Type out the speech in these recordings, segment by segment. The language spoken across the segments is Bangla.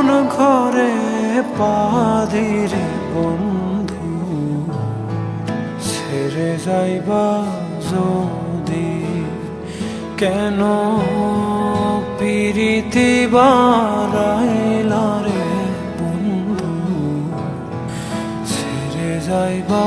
আপন ঘরে পাদিরে বন্ধু? ছেড়ে যাইবা যদি কেন? পিরিতি বারাইলা রে বন্ধু। ছেড়ে যাইবা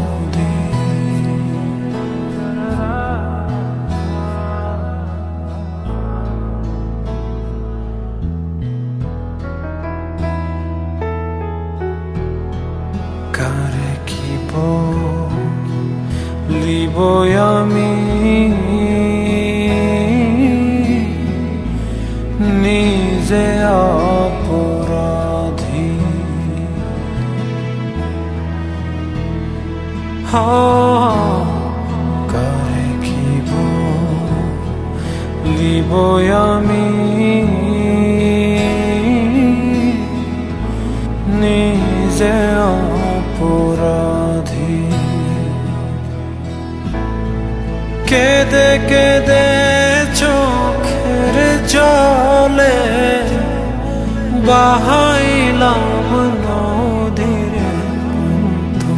লিব আমি। নিজে অপরাধী। কারে কি লিব আমি? বাহাইলাম নদীর বন্ধু।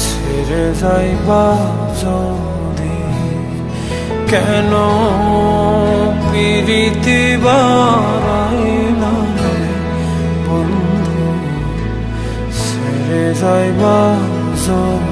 ছেড়ে যাইবা যদি কেন? পিরিতি বারাইলা রে বন্ধু। ছেড়ে যাইবা যদি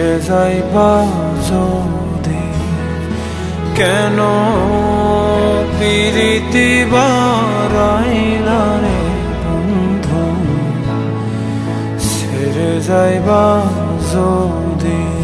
ছেড়ে যাই যদি কেন পিরিতি বারাইলা রে বন্ধু? ছেড়ে যাইবা যদি